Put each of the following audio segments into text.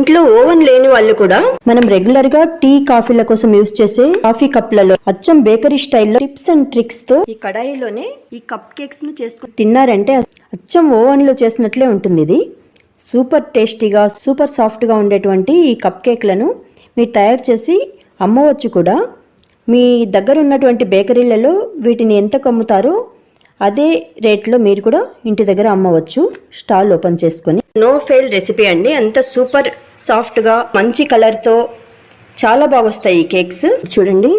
ఇంట్లో ఓవెన్ లేని వాళ్ళు కూడా మనం రెగ్యులర్గా టీ కాఫీల కోసం యూస్ చేసే కాఫీ కప్లలో అచ్చం బేకరీ స్టైల్లో టిప్స్ అండ్ ట్రిక్స్తో ఈ కడాయిలోనే ఈ కప్ కేక్స్ను చేసుకుని తిన్నారంటే అచ్చం ఓవెన్లో చేసినట్లే ఉంటుంది ఇది. సూపర్ టేస్టీగా సూపర్ సాఫ్ట్గా ఉండేటువంటి ఈ కప్ కేక్లను మీరు తయారు చేసి అమ్మవచ్చు కూడా. మీ దగ్గర ఉన్నటువంటి బేకరీలలో వీటిని ఎంతకు అమ్ముతారో అదే రేట్లో మీరు కూడా ఇంటి దగ్గర అమ్మవచ్చు. స్టాల్ ఓపెన్ చేసుకొని. నో ఫెయిల్ రెసిపీ అండి. అంత సూపర్ సాఫ్ట్గా మంచి కలర్తో చాలా బాగా వస్తాయి ఈ కేక్స్. చూడండి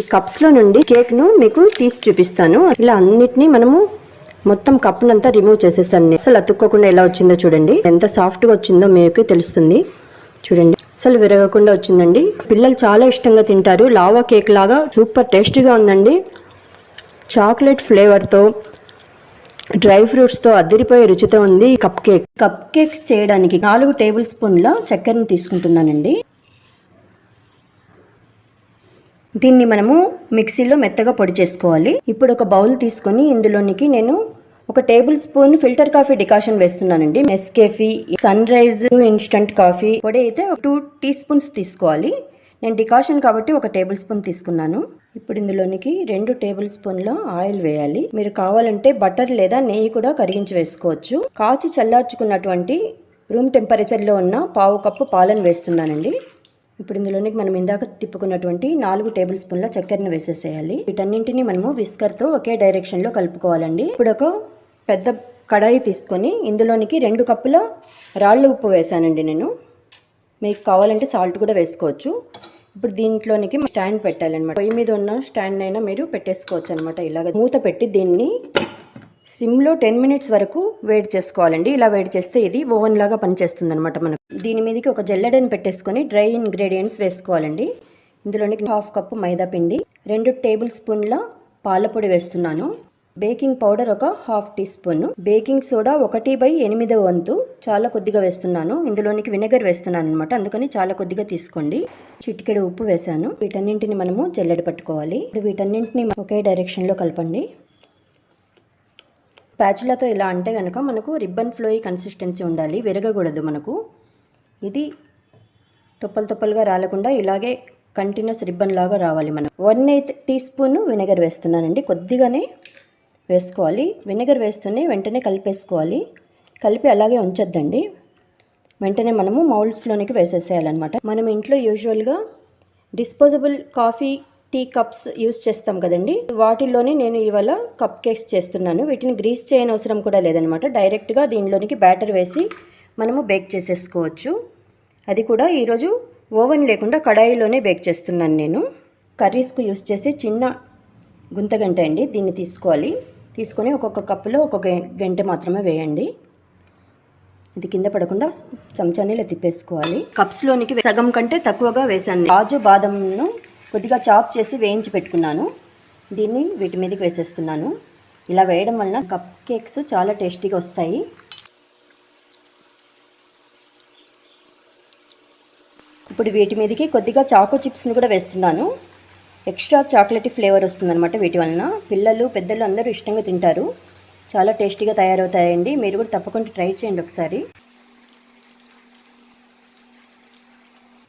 ఈ కప్స్లో నుండి కేక్ను మీకు తీసి చూపిస్తాను. ఇలా అన్నిటినీ మనము మొత్తం కప్పునంతా రిమూవ్ చేసేసాను. అసలు అతుక్కోకుండా ఎలా వచ్చిందో చూడండి. ఎంత సాఫ్ట్గా వచ్చిందో మీకు తెలుస్తుంది. చూడండి అసలు విరగకుండా వచ్చిందండి. పిల్లలు చాలా ఇష్టంగా తింటారు. లావా కేక్ లాగా సూపర్ టేస్టీగా ఉందండి. చాక్లెట్ ఫ్లేవర్తో డ్రై ఫ్రూట్స్తో అదిరిపోయే రుచితో ఉంది కప్ కేక్. కప్ కేక్స్ చేయడానికి నాలుగు టేబుల్ స్పూన్ల చక్కెరను తీసుకుంటున్నానండి. దీన్ని మనము మిక్సీలో మెత్తగా పొడి చేసుకోవాలి. ఇప్పుడు ఒక బౌల్ తీసుకొని ఇందులోనికి నేను ఒక table spoon filter coffee decoction వేస్తున్నానండి. Nescafe sun rise instant coffee పొడి అయితే ఒక టూ టీ స్పూన్స్ తీసుకోవాలి. నేను డికాషన్ కాబట్టి ఒక టేబుల్ స్పూన్ తీసుకున్నాను. ఇప్పుడు ఇందులోనికి రెండు టేబుల్ స్పూన్ల ఆయిల్ వేయాలి. మీరు కావాలంటే బటర్ లేదా నెయ్యి కూడా కరిగించి వేసుకోవచ్చు. కాచి చల్లార్చుకున్నటువంటి రూమ్ టెంపరేచర్లో ఉన్న పావు కప్పు పాలను వేస్తున్నానండి. ఇప్పుడు ఇందులోనికి మనం ఇందాక తిప్పుకున్నటువంటి నాలుగు టేబుల్ స్పూన్ల చక్కెరను వేసేసేయాలి. వీటన్నింటిని మనము విస్కర్తో ఒకే డైరెక్షన్లో కలుపుకోవాలండి. ఇప్పుడు ఒక పెద్ద కడాయి తీసుకొని ఇందులోనికి రెండు కప్పుల రాళ్ళ ఉప్పు వేసానండి నేను. మీకు కావాలంటే సాల్ట్ కూడా వేసుకోవచ్చు. ఇప్పుడు దీంట్లోనికి స్టాండ్ పెట్టాలన్నమాట. పొయ్యి మీద ఉన్న స్టాండ్ అయినా మీరు పెట్టేసుకోవచ్చు అనమాట ఇలాగ. మూత పెట్టి దీన్ని సిమ్లో టెన్ మినిట్స్ వరకు వేడి చేసుకోవాలండి. ఇలా వేడి చేస్తే ఇది ఓవెన్ లాగా పనిచేస్తుంది అనమాట మనకు. దీని మీదకి ఒక జల్లెడని పెట్టేసుకొని డ్రై ఇంగ్రీడియంట్స్ వేసుకోవాలండి. ఇందులోనికి హాఫ్ కప్పు మైదా పిండి రెండు టేబుల్ స్పూన్ల పాలపొడి వేస్తున్నాను. బేకింగ్ పౌడర్ ఒక half tea spoon. Baking soda ఒకటి బై ఎనిమిదో వంతు. చాలా కొద్దిగా వేస్తున్నాను. ఇందులోనికి వినెగర్ వేస్తున్నాను అనమాట అందుకని చాలా కొద్దిగా తీసుకోండి. చిటికెడు ఉప్పు వేసాను వీటన్నింటిని మనము జల్లెడ పట్టుకోవాలి. ఇప్పుడు వీటన్నింటిని ఒకే డైరెక్షన్లో కలపండి. ప్యాచులతో ఇలా అంటే కనుక మనకు రిబ్బన్ ఫ్లోయి కన్సిస్టెన్సీ ఉండాలి. విరగకూడదు మనకు. ఇది తొప్పలు తొప్పలుగా రాలకుండా ఇలాగే కంటిన్యూస్ రిబ్బన్ లాగా రావాలి మనం. One eighth tea spoon vinegar వేస్తున్నానండి. కొద్దిగానే వేసుకోవాలి. వినెగర్ వేస్తూనే వెంటనే కలిపేసుకోవాలి. కలిపి అలాగే ఉంచొద్దండి. వెంటనే మనము మౌల్డ్స్లోనికి వేసేసేయాలన్నమాట. మనం ఇంట్లో యూజువల్గా disposable coffee tea cups use చేస్తాం కదండి. వాటిల్లోనే నేను ఇవాళ కప్ కేక్స్ చేస్తున్నాను. వీటిని గ్రీస్ చేయని అవసరం కూడా లేదనమాట డైరెక్ట్గా దీనిలోనికి బ్యాటర్ వేసి మనము బేక్ చేసేసుకోవచ్చు. అది కూడా ఈరోజు ఓవెన్ లేకుండా కడాయిలోనే బేక్ చేస్తున్నాను నేను. కర్రీస్కు యూస్ చేసే చిన్న గుంతగంట అండి. దీన్ని తీసుకోవాలి. తీసుకొని ఒక్కొక్క కప్పులో ఒక్కొక్క గంట మాత్రమే వేయండి. ఇది కింద పడకుండా చెంచాని ఇలా తిప్పేసుకోవాలి. కప్స్లోనికి సగం కంటే తక్కువగా వేసాను కాజు బాదంను కొద్దిగా చాప్ చేసి వేయించి పెట్టుకున్నాను. దీన్ని వీటి మీదకి వేసేస్తున్నాను. ఇలా వేయడం వలన కప్ కేక్స్ చాలా టేస్టీగా వస్తాయి. ఇప్పుడు వీటి మీదకి కొద్దిగా చాకో చిప్స్ని కూడా వేస్తున్నాను. ఎక్స్ట్రా చాక్లెట్ ఫ్లేవర్ వస్తుందన్నమాట వీటి వలన. పిల్లలు పెద్దలు అందరూ ఇష్టంగా తింటారు. చాలా టేస్టీగా తయారవుతాయండి. మీరు కూడా తప్పకుండా ట్రై చేయండి ఒకసారి.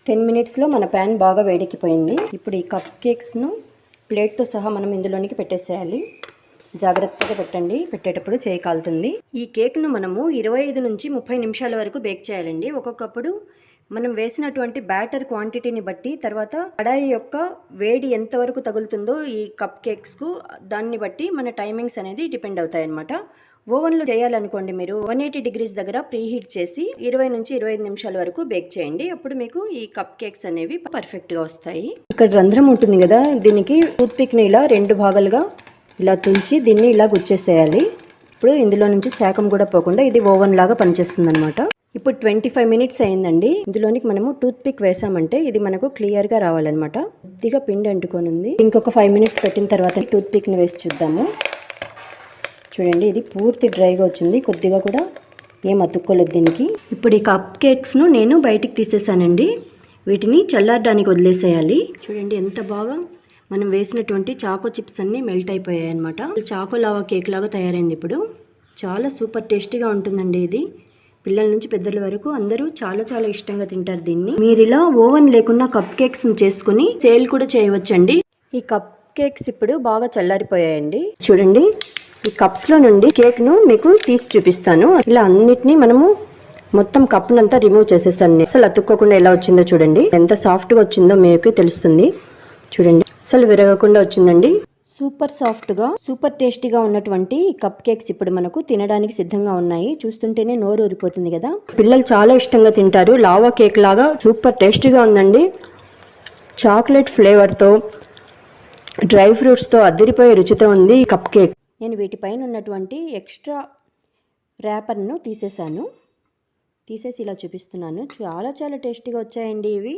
టెన్ మినిట్స్లో మన ప్యాన్ బాగా వేడెక్కిపోయింది. ఇప్పుడు ఈ కప్ కేక్స్ను ప్లేట్తో సహా మనం ఇందులోనికి పెట్టేసేయాలి. జాగ్రత్తగా పెట్టండి. పెట్టేటప్పుడు చేయి కాలుతుంది. ఈ కేక్ను మనము ఇరవై ఐదు నుంచి ముప్పై నిమిషాల వరకు బేక్ చేయాలండి. ఒక్కొక్కప్పుడు మనం వేసినటువంటి బ్యాటర్ క్వాంటిటీని బట్టి తర్వాత కడాయి యొక్క వేడి ఎంతవరకు తగులుతుందో ఈ కప్ కేక్స్కు దాన్ని బట్టి మన టైమింగ్స్ అనేది డిపెండ్ అవుతాయి అనమాట ఓవెన్లో చేయాలనుకోండి మీరు వన్ ఎయిటీ డిగ్రీస్ దగ్గర ప్రీ హీట్ చేసి ఇరవై నుంచి ఇరవై ఐదు నిమిషాల వరకు బేక్ చేయండి. అప్పుడు మీకు ఈ కప్ కేక్స్ అనేవి పర్ఫెక్ట్గా వస్తాయి. ఇక్కడ రంధ్రం ఉంటుంది కదా దీనికి టూత్పిక్ని ఇలా రెండు భాగాలుగా ఇలా తుంచి దీన్ని ఇలా గుచ్చేసేయాలి. ఇప్పుడు ఇందులో నుంచి శాఖం కూడా పోకుండా ఇది ఓవెన్ లాగా పనిచేస్తుంది అనమాట ఇప్పుడు ట్వంటీ ఫైవ్ మినిట్స్ అయిందండి. ఇందులోనికి మనము టూత్ పిక్ వేసామంటే ఇది మనకు క్లియర్గా రావాలన్నమాట. కొద్దిగా పిండి అంటుకొని ఉంది ఇంకొక ఫైవ్ మినిట్స్ పెట్టిన తర్వాత టూత్ పిక్ని వేసి చూద్దాము. చూడండి ఇది పూర్తి డ్రైగా వచ్చింది. కొద్దిగా కూడా ఏం అతుక్కోలేదు దీనికి. ఇప్పుడు ఈ కప్ కేక్స్ను నేను బయటికి తీసేసానండి. వీటిని చల్లారడానికి వదిలేసేయాలి. చూడండి ఎంత బాగా మనం వేసినటువంటి చాకో చిప్స్ అన్నీ మెల్ట్ అయిపోయాయి అనమాట చాకో లావా కేక్ లాగా తయారైంది ఇప్పుడు. చాలా సూపర్ టేస్టీగా ఉంటుందండి ఇది. పిల్లల నుంచి పెద్దల వరకు అందరూ చాలా చాలా ఇష్టంగా తింటారు దీన్ని. మీరు ఇలా ఓవెన్ లేకుండా కప్ కేక్స్ చేసుకుని సేల్ కూడా చేయవచ్చండి. ఈ కప్ కేక్స్ ఇప్పుడు బాగా చల్లారిపోయాయండి. చూడండి ఈ కప్స్లో నుండి కేక్ను మీకు తీసి చూపిస్తాను. ఇలా అన్నిటినీ మనము మొత్తం కప్పునంతా రిమూవ్ చేసేసాను అసలు అతుక్కోకుండా ఎలా వచ్చిందో చూడండి. ఎంత సాఫ్ట్గా వచ్చిందో మీకు తెలుస్తుంది. చూడండి అసలు విరగకుండా వచ్చిందండి. సూపర్ సాఫ్ట్గా సూపర్ టేస్టీగా ఉన్నటువంటి కప్ కేక్స్ ఇప్పుడు మనకు తినడానికి సిద్ధంగా ఉన్నాయి. చూస్తుంటేనే నోరు ఊరిపోతుంది కదా. పిల్లలు చాలా ఇష్టంగా తింటారు. లావా కేక్ లాగా సూపర్ టేస్టీగా ఉందండి. చాక్లెట్ ఫ్లేవర్తో డ్రై ఫ్రూట్స్తో అద్దరిపోయే రుచితో ఉంది ఈ కప్ కేక్. నేను వీటిపైన ఉన్నటువంటి ఎక్స్ట్రా ర్యాపర్ను తీసేశాను. తీసేసి ఇలా చూపిస్తున్నాను. చాలా చాలా టేస్టీగా వచ్చాయండి ఇవి.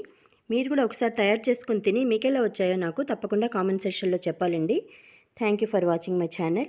మీరు కూడా ఒకసారి తయారు చేసుకుని తిని మీకెలా వచ్చాయో నాకు తప్పకుండా కామెంట్ సెక్షన్లో చెప్పాలండి. Thank you for watching my channel